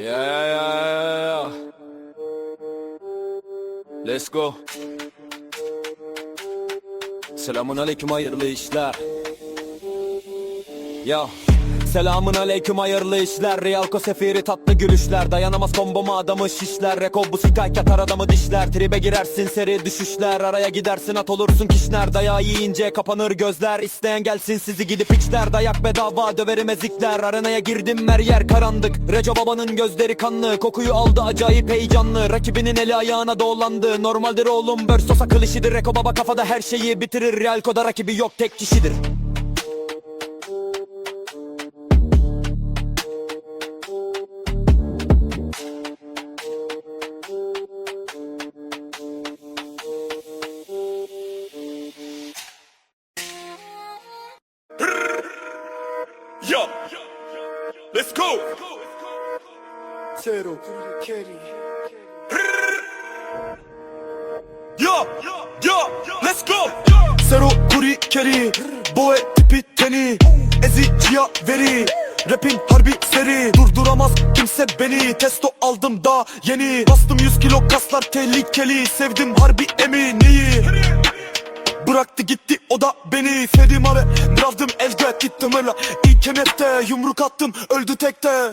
Yeah, yeah, yeah. Let's go. Selamun aleyküm hayırlı işler. Ya. Selamun aleyküm hayırlı işler. Riyalko sefiri tatlı gülüşler. Dayanamaz komboma adamı şişler. Reko bu sikay katar adamı dişler. Tribe girersin seri düşüşler. Araya gidersin at olursun kişner. Dayağı yiyince kapanır gözler. İsteyen gelsin sizi gidip içler. Dayak bedava döverim ezikler. Arenaya girdim her yer karanlık. Reco babanın gözleri kanlı. Kokuyu aldı acayip heyecanlı. Rakibinin eli ayağına dolandı. Normaldir oğlum Börsosa klişidir Reko baba kafada her şeyi bitirir. Realko'da rakibi yok tek kişidir Yo, let's go. Zero, carry. Yo, yo, let's go. Zero, kuri, carry. Boy tipi teni. Eziciya veri. Rapin harbi seri Durduramaz kimse beni Testo aldım da yeni Bastım 100 kilo kaslar tehlikeli Sevdim harbi eminiyi bıraktı gitti o da beni Ferim abi bravdım ezbe gittim öyle İlk kenette yumruk attım öldü tekte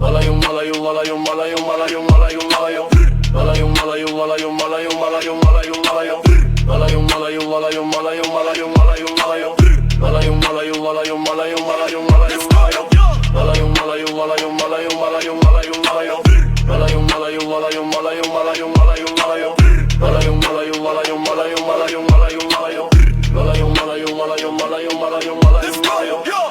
Malayum malayum malayum malayum malayum malayum malayum Malayum malayum malayum malayum malayum malayum malayum Malayum malayum malayum malayum malayum malayum malayum Malayum malayum malayum malayum malayum malayum malayum Malayum malayum malayum malayum malayum malayum malayum Malayum malayum malayum malayum malayum malayum malayum malayum Malayong malayong malayong malayong malayong malayong malayong Malayong malayong malayong malayong malayong malayong malayong